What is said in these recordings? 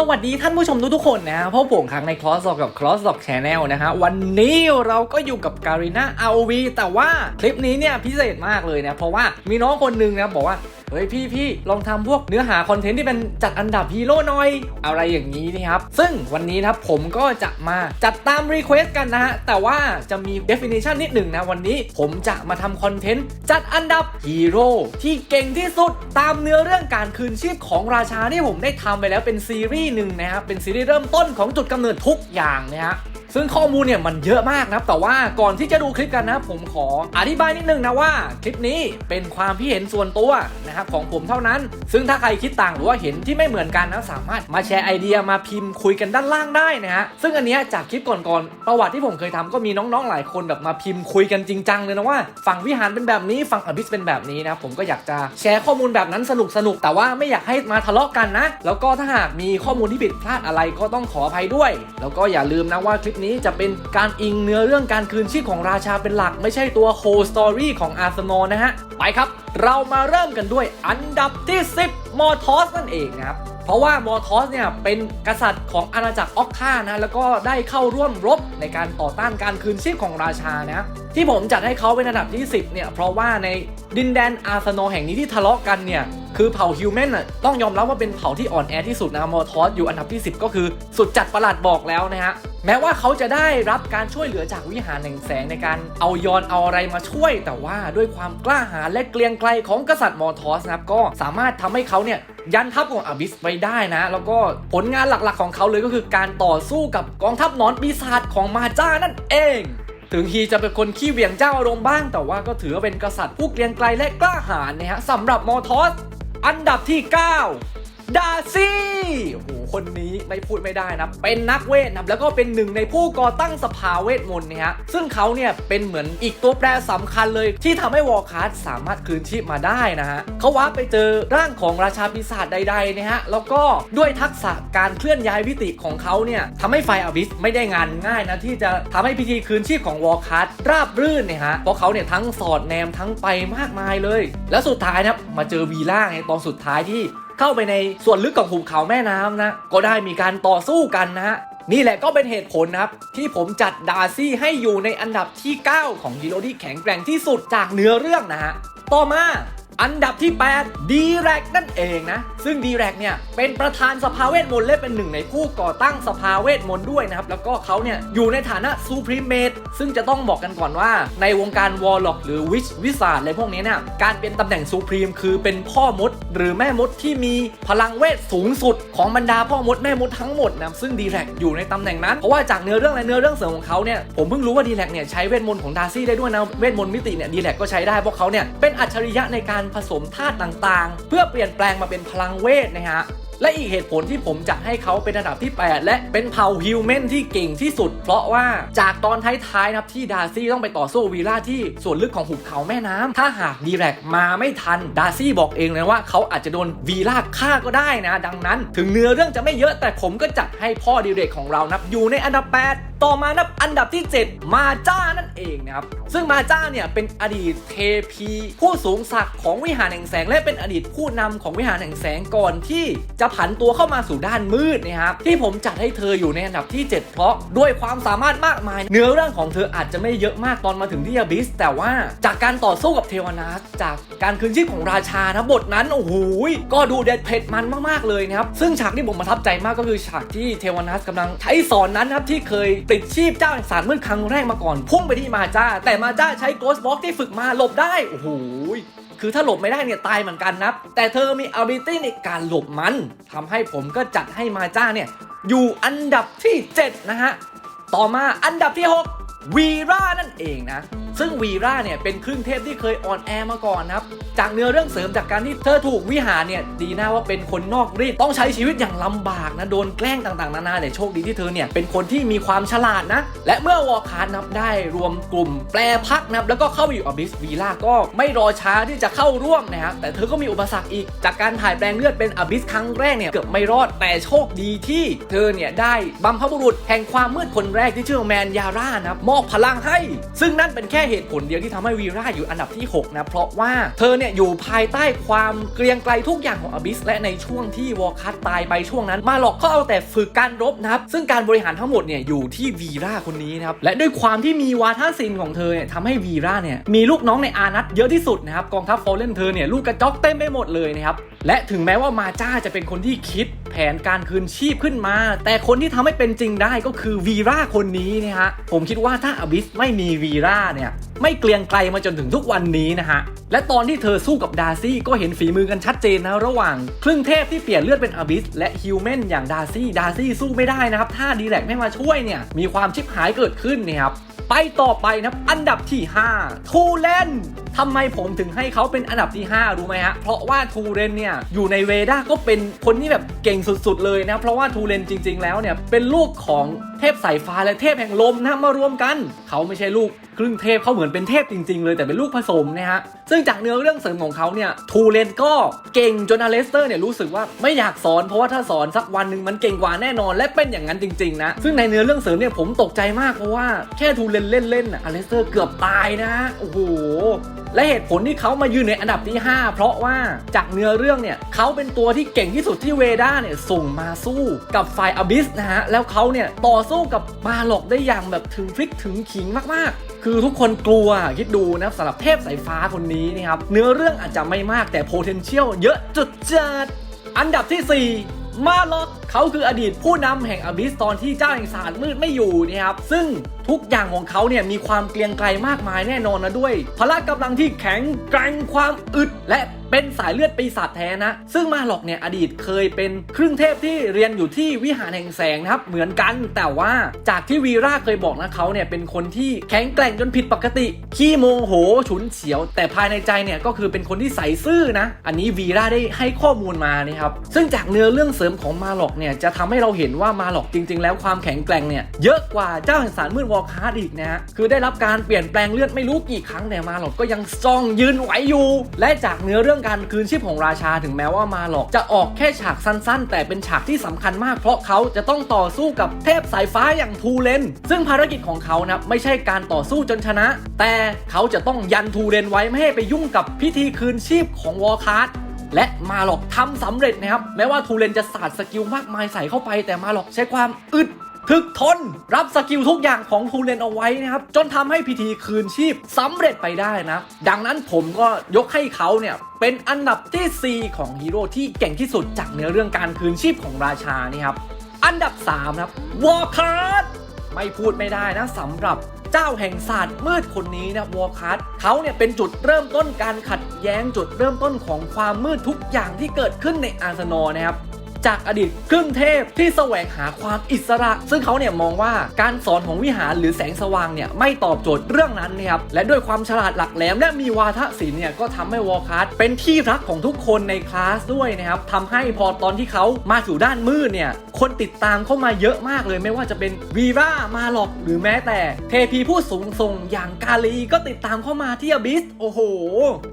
สวัสดีท่านผู้ชมทุกๆคนนะฮะพบผมครั้งใน Cross Talk กับ Cross Talk Channel นะฮะวันนี้เราก็อยู่กับการีนาอาวีแต่ว่าคลิปนี้เนี่ยพิเศษมากเลยนะ เพราะว่ามีน้องคนหนึงนะบอกว่า เฮ้ยพี่พี่ลองทำพวกเนื้อหาคอนเทนต์ที่เป็นจัดอันดับฮีโร่หน่อย อะไรอย่างนี้นี่ครับ ซึ่งวันนี้นะครับผมก็จะมาจัดตามรีเควสกันนะฮะ แต่ว่าจะมี definition นิดหนึ่งนะ วันนี้ผมจะมาทำคอนเทนต์จัดอันดับฮีโร่ที่เก่งที่สุดตามเนื้อเรื่องการคืนชีพของราชาที่ผมได้ทำไปแล้วเป็นซีรีส์หนึ่งนะครับ เป็นซีรีส์เริ่มต้นของจุดกำเนิดทุกอย่างนะฮะ ซึ่งข้อมูลเนี่ยมันเยอะมากนะครับแต่ว่าก่อนที่จะดูคลิปกันนะผมขออธิบายนิดนึงนะว่า คลิปนี้เป็นความคิดเห็นส่วนตัวนะครับของผมเท่านั้น ซึ่งถ้าใครคิดต่างหรือว่าเห็นที่ไม่เหมือนกันนะสามารถมาแชร์ไอเดียมาพิมพ์คุยกันด้านล่างได้นะฮะซึ่งอันเนี้ยจากคลิปก่อนๆประวัติที่ผมเคยทำก็มีน้องๆหลายคนแบบมาพิมพ์คุยกันจริงจังเลยนะว่าฝั่งวิหารเป็นแบบนี้ฝั่งอบิสเป็นแบบนี้นะผมก็อยากจะแชร์ข้อมูลแบบนั้นสนุกสนุกๆแต่ว่าไม่อยากให้มาทะเลาะกันนะ แล้วก็ถ้าหากมีข้อมูลที่ผิดพลาดอะไรก็ต้องขออภัยด้วย แล้วก็อย่าลืมนะว่าคลิปนี้จะเป็นการอิงเนื้อเรื่องการคืนชีพของราชาเป็นหลัก ไม่ใช่ตัวโฮสตอรี่ของอาร์เซนอลนะฮะ ไปครับ เรามาเริ่มกันด้วยอันดับที่ 10 มอร์ทอสนั่นเองนะครับเพราะว่ามอร์ทอสเนี่ยเป็นกษัตริย์ของอาณาจักรออกคานะแล้วก็ได้เข้าร่วมรบในการต่อต้านการคืนชีพของราชานะที่ผมจัดให้เขาเป็นอันดับที่ 10เนี่ยเพราะว่าในดินแดนอาร์เซนอลแห่งนี้ที่ทะเลาะกันเนี่ยคือเผ่าฮิวแมนน่ะต้องยอมรับว่าเป็นเผ่าที่อ่อนแอที่สุดนะมอร์ทอสอยู่อันดับที่ 10 ก็คือสุดจัดประหลาดบอกแล้วนะฮะ แม้ว่าเขาจะได้รับการช่วยเหลือจากวิหารแห่งแสงในการเอายอนเอาอะไรมาช่วย แต่ว่าด้วยความกล้าหาญและเกรียงไกรของกษัตริย์มอทอสนะครับก็สามารถทำให้เขาเนี่ยยันทัพของอาบิสไว้ได้นะ แล้วก็ผลงานหลักๆของเขาเลยก็คือการต่อสู้กับกองทัพนอนปีศาจของมาจ้านั่นเองถึงฮีจะเป็นคนขี้เหวี่ยงเจ้าอารมณ์บ้าง แต่ว่าก็ถือว่าเป็นกษัตริย์ผู้เกรียงไกรและกล้าหาญนะฮะสำหรับมอทอส อันดับที่ 9 ดาซี่โอ้โหคนนี้ไม่พูดไม่ได้นะเป็นนักเวทนะแล้วก็เป็นหนึ่งในผู้ก่อตั้งสภาเวทมนต์นะฮะซึ่งเขาเนี่ยเป็นเหมือนอีกตัวแปรสำคัญเลยที่ทำให้วอลคาร์ดสามารถคืนชีพมาได้นะฮะเขาว้าไปเจอร่างของราชาปีศาจใดๆนะฮะแล้วก็ด้วยทักษะการเคลื่อนย้ายวิติของเขาเนี่ยทำให้ไฟอบิสไม่ได้งานง่ายนะที่จะทำให้พิธีคืนชีพของวอลคาร์ดราบรื่นเนี่ยฮะเพราะเขาเนี่ยทั้งสอดแนมทั้งไปมากมายเลย แล้วสุดท้ายนะมาเจอวีล่าในตอนสุดท้ายที่ เข้าไปในส่วนลึกของหุบเขาแม่น้ำนะ ก็ได้มีการต่อสู้กันนะฮะนี่แหละก็เป็นเหตุผลนะครับ ที่ผมจัดดารซี่ให้อยู่ในอันดับที่ 9 ของฮีโร่ที่แข็งแกร่งที่สุดจากเนื้อเรื่องนะฮะต่อมาอันดับที่ 8 ดีแรกนั่นเองนะ ซึ่งดีแรกเนี่ยเป็นประธานสภาเวทมนต์และเป็นหนึ่งในผู้ก่อตั้งสภาเวทมนต์ด้วยนะครับ แล้วก็เขาเนี่ยอยู่ในฐานะซูพรีเมตซึ่งจะต้องบอกกันก่อนว่า ในวงการวอลล็อกหรือวิชวิสาอะไรพวกนี้เนี่ยการเป็นตำแหน่งซูพรีมคือเป็นพ่อมด หรือแม่มดที่มีพลังเวทสูงสุดของบรรดาพ่อมดแม่มดทั้งหมดนะซึ่งดีแรกอยู่ในตำแหน่งนั้นเพราะว่าจากเนื้อเรื่องและเนื้อเรื่องเสริมของเขาเนี่ยผมเพิ่งรู้ว่าดีแลกเนี่ยใช้เวทมนต์ของดาร์ซี่ได้ด้วยนะเวทมนต์มิติเนี่ยดีแลกก็ใช้ได้เพราะเขาเนี่ยเป็นอัจฉริยะในการผสมธาตุต่างๆ เพื่อเปลี่ยนแปลงมาเป็นพลังเวทนะฮะ และอีกเหตุผลที่ผมจัดให้เขาเป็นอันดับที่ 8 และเป็นเผ่าฮิวแมนที่เก่งที่สุด เพราะว่าจากตอนท้ายๆนะครับที่ดาร์ซี่ต้องไปต่อสู้วีล่าที่ส่วนลึกของหุบเขาแม่น้ำถ้าหากดีแรกมาไม่ทันดาร์ซี่บอกเองเลยว่าเขาอาจจะโดนวีล่าฆ่าก็ได้นะ ดังนั้น ถึงเนื้อเรื่องจะไม่เยอะแต่ผมก็จัดให้พ่อดีเรกของเรานับอยู่ในอันดับ 8ต่อมานับอันดับที่ 7 มาจ้านั่นเองนะครับ ซึ่งมาจ้าเนี่ยเป็นอดีตเทพีผู้สูงศักดิ์ของวิหารแห่งแสง และเป็นอดีตผู้นำของวิหารแห่งแสงก่อนที่จะผันตัวเข้ามาสู่ด้านมืดนะครับที่ผมจัดให้เธออยู่ในอันดับที่ 7 เพราะด้วยความสามารถมากมาย เนื้อเรื่องของเธออาจจะไม่เยอะมากตอนมาถึงที่อาบิส แต่ว่าจากการต่อสู้กับเทวนาสจากการคืนชีพของราชานะบทนั้นโอ้โหก็ดูเด็ดเผ็ดมันมากๆเลยนะครับซึ่งฉากที่ผมประทับใจมากก็คือฉากที่เทวนาสกำลังใช้สอนนั้นครับที่เคยติดชีพเจ้าแห่งสารมืดครั้งแรกมาก่อนพุ่งไปที่มาจ้า แต่มาจ้าใช้โกสบ็อกที่ฝึกมาหลบได้โอ้โห คือถ้าหลบไม่ได้เนี่ยตายเหมือนกันนะแต่เธอมี ability ในการหลบมันทำให้ผมก็จัดให้มาจ้าเนี่ยอยู่อันดับที่ 7 นะฮะ ต่อมาอันดับที่ 6 วีรานั่นเองนะ ซึ่งวีราเนี่ยเป็นครึ่งเทพที่เคยออนแอร์มาก่อนนะครับ จากเนื้อเรื่องเสริมจากการที่เธอถูกวิหารเนี่ยดีนะว่าเป็นคนนอกรีดต้องใช้ชีวิตอย่างลำบากนะโดนแกล้งต่างๆนานาแต่โชคดีที่เธอเนี่ยเป็นคนที่มีความฉลาดนะ และเมื่อวอลคาร์นับได้รวมกลุ่มแปลพักนะครับแล้วก็เข้าไปอยู่อบิสวีล่าก็ไม่รอช้าที่จะเข้าร่วมนะครับแต่เธอก็มีอุปสรรคอีก จากการถ่ายแปลงเลือดเป็นอบิสครั้งแรกเนี่ยเกือบไม่รอดแต่โชคดีที่เธอเนี่ยได้บัมพบุรุษแห่งความมืดคนแรกที่ชื่อแมนยาร่านะครับมอบพลังให้ ซึ่งนั่นเป็นแค่เหตุผลเดียวที่ทำให้วีราอยู่อันดับที่ 6 นะ เพราะว่าเธอเนี่ยอยู่ภายใต้ความเกรียงไกรทุกอย่างของอบิสและในช่วงที่วอลคัตตายไปช่วงนั้น มาหลอกก็เอาแต่ฝึกการรบนะครับ ซึ่งการบริหารทั้งหมดเนี่ยอยู่ที่วีราคนนี้นะครับ และด้วยความที่มีวาทศิลป์ของเธอเนี่ยทำให้วีราเนี่ยมีลูกน้องในอานัตเยอะที่สุดนะครับกองทัพฟอลเลนเธอเนี่ยลูกกระจอกเต็มไปหมดเลยนะครับและถึงแม้ว่ามาจ้าจะเป็นคนที่คิดแผนการคืนชีพขึ้นมา แต่คนที่ทำให้เป็นจริงได้ก็คือวีราคนนี้นะฮะผมคิดว่าถ้าอบิสไม่มีวีราเนี่ยไม่เกลียงไกลมาจนถึงทุกวันนี้นะฮะ และตอนที่เธอสู้กับดาร์ซี่ก็เห็นฝีมือกันชัดเจนนะระหว่าง ครึ่งเทพที่เปลี่ยนเลือดเป็นอบิสและฮิวแมนอย่างดาร์ซี่ดาร์ซี่สู้ไม่ได้นะครับ ถ้าดีแลกไม่มาช่วยเนี่ยมีความชิบหายเกิดขึ้นนี่ยครับไปต่อไปนะครับอันดับที่ 5 ทูเลนทำไมผมถึงให้เขาเป็นอันดับที่ 5 รู้ไหมฮะ เพราะว่าทูเรนเนี่ยอยู่ในเวด้าก็เป็นคนที่แบบเก่งสุดๆเลยนะ เพราะว่าทูเรนจริงๆแล้วเนี่ยเป็นลูกของเทพสายฟ้าและเทพแห่งลมนะมารวมกัน เขาไม่ใช่ลูกครึ่งเทพเขาเหมือนเป็นเทพจริง ๆ เลยแต่เป็นลูกผสมนะฮะซึ่งจากเนื้อเรื่องเสริมของเขาเนี่ยทูเรนก็เก่งจนอเลสเตอร์เนี่ยรู้สึกว่าไม่อยากสอนเพราะว่าถ้าสอนสักวันหนึ่งมันเก่งกว่าแน่นอนและเป็นอย่างนั้นจริงๆนะซึ่งในเนื้อเรื่องเสริมเนี่ยผมตกใจมากเพราะว่าแค่ทูเรนเล่นๆน่ะอเลสเตอร์เกือบตายนะโอ้โหและเหตุผลที่เขามายืนในอันดับที่ 5 เพราะว่าจากเนื้อเรื่องเนี่ยเขาเป็นตัวที่เก่งที่สุดที่เวด้าเนี่ยส่งมาสู้กับฝ่ายอบิสนะฮะแล้วเขาเนี่ยต่อสู้กับมาหลอกได้อย่างแบบถึงพลิกถึงขิงมากๆ คือทุกคนกลัวคิดดูนะสำหรับเทพสายฟ้าคนนี้นะครับเนื้อเรื่องอาจจะไม่มากแต่ potential เยอะจุดจัดอันดับที่ 4มาล็อกเขาคืออดีตผู้นำแห่งอบิสตอนที่เจ้าแห่งศาสตร์มืดไม่อยู่นะครับซึ่ง ทุกอย่างของเขาเนี่ยมีความเกรียงไกรมากมายแน่นอนนะด้วย พละกำลังที่แข็งแกร่งความอึดและเป็นสายเลือดปีศาจแท้นะ ซึ่งมาหลอกเนี่ยอดีตเคยเป็นครึ่งเทพที่เรียนอยู่ที่วิหารแห่งแสงนะครับ เหมือนกัน แต่ว่าจากที่วีราเคยบอกนะเขาเนี่ยเป็นคนที่แข็งแกร่งจนผิดปกติ ขี้โมโหฉุนเฉียว แต่ภายในใจเนี่ยก็คือเป็นคนที่ใสซื่อนะ อันนี้วีราได้ให้ข้อมูลมานะครับ ซึ่งจากเนื้อเรื่องเสริมของมาหลอกเนี่ยจะทำให้เราเห็นว่ามาหลอกจริง ๆ แล้วความแข็งแกร่งเนี่ยเยอะกว่าเจ้าแห่งสารมืดวอลคาร์ดอีกนะฮะคือได้รับการเปลี่ยนแปลงเลือดไม่รู้กี่ครั้งแต่มาหลอกก็ยังจ้องยืนไหวอยู่ และจากเนื้อเรื่องการคืนชีพของราชาถึงแม้ว่ามาหลอกจะออกแค่ฉากสั้นๆ แต่เป็นฉากที่สำคัญมากเพราะเขาจะต้องต่อสู้กับเทพสายฟ้าอย่างทูเลน ซึ่งภารกิจของเขานะไม่ใช่การต่อสู้จนชนะ แต่เขาจะต้องยันทูเลนไว้ไม่ให้ไปยุ่งกับพิธีคืนชีพของวอลคาร์ดและมาหลอกทำสำเร็จนะครับ แม้ว่าทูเลนจะสาดสกิลมากมายใส่เข้าไป แต่มาหลอกใช้ความอึด ถึกทน รับสกิลทุกอย่างของทูเลนเอาไว้นะครับ จนทำให้พิธีคืนชีพสำเร็จไปได้นะ ดังนั้นผมก็ยกให้เขาเนี่ยเป็นอันดับทีสี่ 4 ของฮีโร่ที่เก่งที่สุดจากเนื้อเรื่องการคืนชีพของราชานี่ครับอันดับ3ครับวอร์คาร์ดไม่พูดไม่ได้นะสำหรับเจ้าแห่งศาสตร์มืดคนนี้นะวอลคัสเขาเนี่ยเป็นจุดเริ่มต้นการขัดแย้งจุดเริ่มต้นของความมืดทุกอย่างที่เกิดขึ้นในอาร์เซนอลนะครับ จากอดีตครึ่งเทพที่แสวงหาความอิสระ ซึ่งเขาเนี่ยมองว่าการสอนของวิหารหรือแสงสว่างเนี่ยไม่ตอบโจทย์เรื่องนั้นนะครับและด้วยความฉลาดหลักแหลม และมีวาทศิลป์เนี่ยก็ทำให้วอลคัสเป็นที่รักของทุกคนในคลาสด้วยนะครับทำให้พอตอนที่เขามาสู่ด้านมืดเนี่ยคนติดตามเข้ามาเยอะมากเลยไม่ว่าจะเป็นวีรามาหลอกหรือแม้แต่เทพีผู้สูงส่งอย่างกาลีก็ติดตามเข้ามาที่อบิสโอ้โห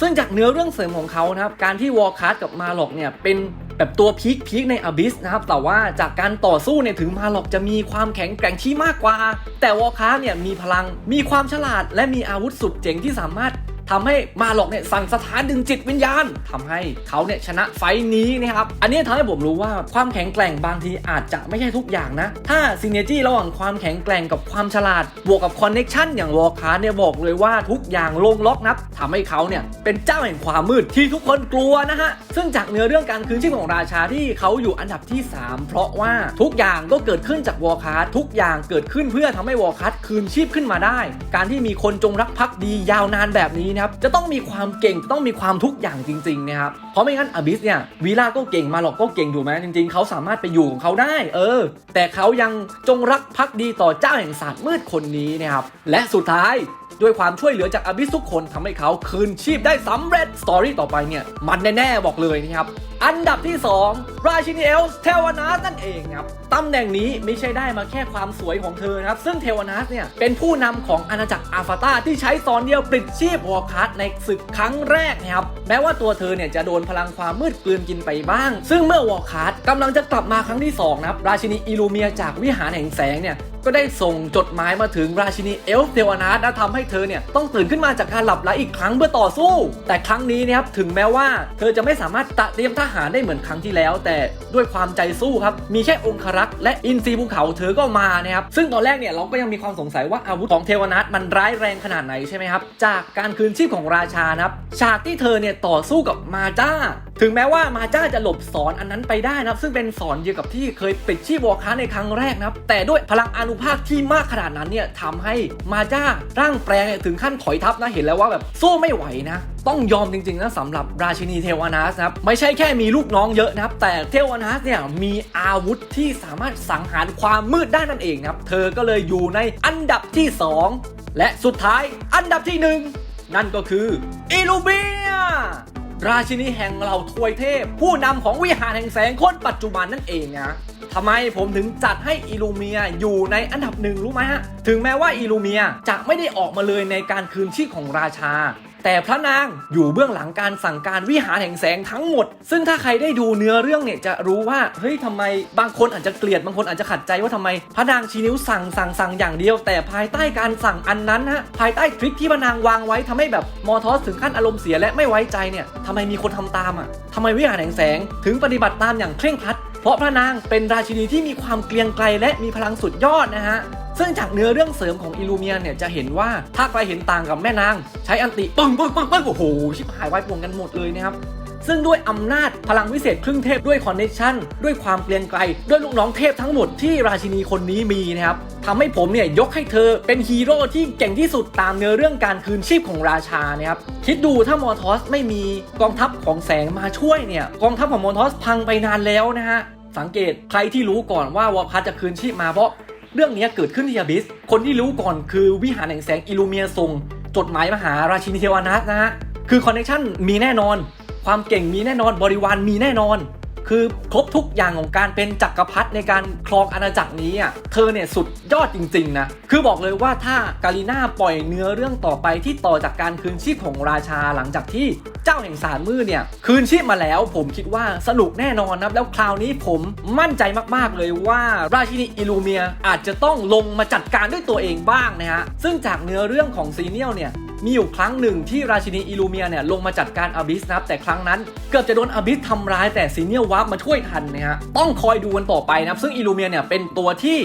ซึ่งจากเนื้อเรื่องเสริมของเขานะครับการที่วอลคัสกับมาหลอกเนี่ยเป็น แบบตัวพีคพีคในอบิสนะครับแต่ว่าจากการต่อสู้เนี่ยถึงมาหลอกจะมีความแข็งแกร่งที่มากกว่า แต่วอคาเนี่ยมีพลังมีความฉลาดและมีอาวุธสุดเจ๋งที่สามารถ ทำให้มาหลอกเนี่ยสั่งสถานดึงจิตวิญญาณทำให้เขาเนี่ยชนะไฟท์นี้นะครับ อันนี้ทำให้ผมรู้ว่าความแข็งแกร่งบางทีอาจจะไม่ใช่ทุกอย่างนะ ถ้าซินเนจี้ระหว่างความแข็งแกร่งกับความฉลาด บวกกับคอนเน็ชันอย่างวอลคาร์เนี่ยบอกเลยว่าทุกอย่างลงล็อกนับทำให้เขาเนี่ยเป็นเจ้าแห่งความมืดที่ทุกคนกลัวนะฮะ ซึ่งจากเนื้อเรื่องการคืนชีพของราชาที่เขาอยู่อันดับที่ 3 เพราะว่าทุกอย่างก็เกิดขึ้นจากวอลคาร์ทุกอย่างเกิดขึ้นเพื่อทำให้วอลคาร์คืนชีพขึ้นมาได้ การที่มีคนจงรักภักดียาวนานแบบนี้นะครับจะต้องมีความเก่งต้องมีความทุกอย่างจริงๆนะครับเพราะไม่งั้นอบิสเนี่ยวีล่าก็เก่งมาหรอกก็เก่งถูกไหมจริง ๆ เขาสามารถไปอยู่ของเขาได้ เออ แต่เขายังจงรักภักดีต่อเจ้าแห่งศาสตร์มืดคนนี้นะครับและสุดท้าย ด้วยความช่วยเหลือจากอบิสทุกคนทำให้เขาคืนชีพได้สำเร็จสตอรี่ต่อไปเนี่ยมันแน่ๆบอกเลยนะครับอันดับที่ 2 ราชินีเอลส์เทวานาสนั่นเองครับตำแหน่งนี้ไม่ใช่ได้มาแค่ความสวยของเธอครับซึ่งเทวานาสเนี่ยเป็นผู้นำของอาณาจักรอาฟาตาที่ใช้ซอนเดียวปลิดชีพวอร์คัสในศึกครั้งแรกนะครับแม้ว่าตัวเธอเนี่ยจะโดนพลังความมืดกลืนกินไปบ้าง ซึ่งเมื่อวอร์คัสกำลังจะกลับมาครั้งที่สองนะครับราชินีอิลูเมียจากวิหารแห่งแสงเนี่ย ก็ได้ส่งจดหมายมาถึงราชินีเอลฟ์เทวานาสและทำให้เธอเนี่ยต้องตื่นขึ้นมาจากการหลับไหลอีกครั้งเพื่อต่อสู้ แต่ครั้งนี้นะครับถึงแม้ว่า เธอจะไม่สามารถตะเตรียมทหารได้เหมือนครั้งที่แล้ว แต่ด้วยความใจสู้ครับมีแค่องครักษ์และอินทรีภูเขาเธอก็มานะครับซึ่งตอนแรกเนี่ยเราก็ยังมีความสงสัยว่าอาวุธของเทวนาทมันร้ายแรงขนาดไหนใช่ไหมครับจากการคืนชีพของราชานะครับฉากที่เธอเนี่ยต่อสู้กับมาจ้า ถึงแม้ว่ามาจ้าจะหลบสอนอันนั้นไปได้นะครับ ซึ่งเป็นสอนเดียวกับที่เคยปิดชีพวอค้าในครั้งแรกนะครับ แต่ด้วยพลังอนุภาคที่มากขนาดนั้นเนี่ยทำให้มาจ้าร่างแปลงเนี่ยถึงขั้นถอยทับนะเห็นแล้วว่าแบบสู้ไม่ไหวนะต้องยอมจริงๆนะสำหรับราชินีเทวานาสนะครับไม่ใช่แค่มีลูกน้องเยอะนะครับ แต่เทวานาสเนี่ยมีอาวุธที่สามารถสังหารความมืดได้นั่นเองนะครับ เธอก็เลยอยู่ในอันดับที่ 2 และสุดท้ายอันดับที่ 1 นั่นก็คืออิลูเบีย ราชินีแห่งเหล่าทวยเทพ ผู้นำของวิหารแห่งแสงคนปัจจุบันนั่นเองนะทำไมผมถึงจัดให้อิลูเมียอยู่ในอันดับหนึ่งรู้ไหมฮะ ถึงแม้ว่าอิลูเมียจะไม่ได้ออกมาเลยในการคืนชีพของราชา แต่พระนางอยู่เบื้องหลังการสั่งการวิหารแห่งแสงทั้งหมด ซึ่งถ้าใครได้ดูเนื้อเรื่องเนี่ยจะรู้ว่าเฮ้ยทำไมบางคนอาจจะเกลียดบางคนอาจจะขัดใจว่าทำไมพระนางชี้นิ้วสั่งสั่งสั่งอย่างเดียว แต่ภายใต้การสั่งอันนั้นฮะภายใต้ทริคที่พระนางวางไว้ทำให้แบบมอทอสถึงขั้นอารมณ์เสียและไม่ไว้ใจเนี่ยทำไมมีคนทำตามอะทำไมวิหารแห่งแสง ถึงปฏิบัติตามอย่างเคร่งครัดเพราะพระนางเป็นราชินีที่มีความเกรียงไกรและมีพลังสุดยอดนะฮะ ซึ่งจากเนื้อเรื่องเสริมของอิลูเมียนเนี่ยจะเห็นว่าถ้าใครเห็นต่างกับแม่นาง ใช้อันติปึ้งปึ้งปึ้งปึ้งโอ้โหชิบหายวายป่วงกันหมดเลยนะครับซึ่งด้วยอำนาจพลังวิเศษครึ่งเทพด้วยคอนเนคชั่นด้วยความเกรียงไกรด้วยลูกน้องเทพทั้งหมดที่ราชินีคนนี้มีนะครับทำให้ผมเนี่ยยกให้เธอเป็นฮีโร่ที่เก่งที่สุดตามเนื้อเรื่องการคืนชีพของราชานะครับคิดดูถ้ามอทอสไม่มีกองทัพของแสงมาช่วยเนี่ยกองทัพของมอทอสพังไปนานแล้วนะฮะสังเกตใครที่รู้ก่อนว่าวอร์พัทจะคืนชีพมาเพราะ เรื่องนี้เกิดขึ้นที่อาบิส คนที่รู้ก่อนคือวิหารแห่งแสงอิลูเมียซงจดหมายมหาราชินีเทวานัสนะฮะ คือคอนเนคชั่นมีแน่นอน ความเก่งมีแน่นอน บริวารมีแน่นอน คือครบทุกอย่างของการเป็นจักรพรรดิในการครองอาณาจักรนี้อะเธอเนี่ยสุดยอดจริงๆนะคือบอกเลยว่าถ้ากาลิน่าปล่อยเนื้อเรื่องต่อไปที่ต่อจากการคืนชีพของราชาหลังจากที่เจ้าแห่งสารมืดเนี่ยคืนชีพมาแล้ว ผมคิดว่าสนุกแน่นอนนะแล้วคราวนี้ผมมั่นใจมากๆเลยว่าราชินีอิลูเมียอาจจะต้องลงมาจัดการด้วยตัวเองบ้างนะฮะซึ่งจากเนื้อเรื่องของซีเนียลเนี่ย มีอยู่ครั้งหนึ่งที่ราชินีอิลูเมียเนี่ยลงมาจัดการอาบิสนะครับแต่ครั้งนั้นเกือบจะโดนอาบิสทำร้ายแต่ซีเนียลวับมาช่วยทันนะฮะต้องคอยดูกันต่อไปนะครับซึ่งอิลูเมียเนี่ยเป็นตัวที่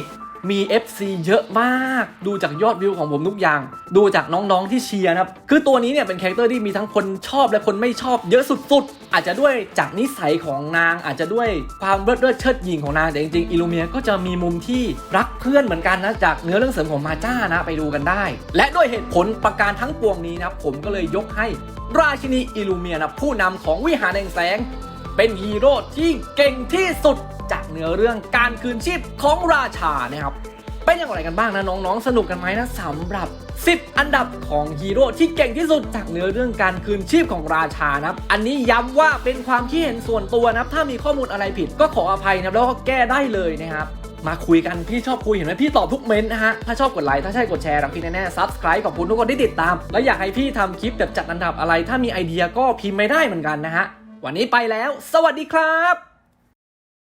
มี FC เยอะมาก ดูจากยอดวิวของผมทุกอย่าง ดูจากน้องๆที่เชียร์นะครับ คือตัวนี้เนี่ยเป็นคาแรคเตอร์ที่มีทั้งคนชอบและคนไม่ชอบเยอะสุดๆ อาจจะด้วยจากนิสัยของนาง อาจจะด้วยความเลิศเลิศเชิดหญิงของนาง แต่จริงๆ อิลูเมียก็จะมีมุมที่รักเพื่อนเหมือนกันนะจากเนื้อเรื่องเสริมของมาจ้านะไปดูกันได้ และด้วยเหตุผลประการทั้งปวงนี้นะครับผมก็เลยยกให้ราชินีอิลูเมียนะผู้นำของวิหารแห่งแสง เป็นฮีโร่ที่เก่งที่สุดจากเนื้อเรื่องการคืนชีพของราชานะครับเป็นอย่างไรกันบ้างนะน้องๆ สนุกกันไหมนะสำหรับ 10 อันดับของฮีโร่ที่เก่งที่สุดจากเนื้อเรื่องการคืนชีพของราชานะอันนี้ย้ำว่าเป็นความคิดเห็นส่วนตัวนะถ้ามีข้อมูลอะไรผิดก็ขออภัยนะแล้วก็แก้ได้เลยนะครับมาคุยกัน พี่ชอบคุยเห็นไหมพี่ตอบทุกเม้นต์นะฮะ ถ้าชอบกดไลค์ถ้าใช่กดแชร์รักพี่แน่ๆ subscribe ขอบคุณทุกคนที่ติดตาม แล้วอยากให้พี่ทำคลิปแบบจัดอันดับอะไร ถ้ามีไอเดียก็พิมพ์ไม่ได้เหมือนกันนะฮะ วันนี้ไปแล้ว สวัสดีครับ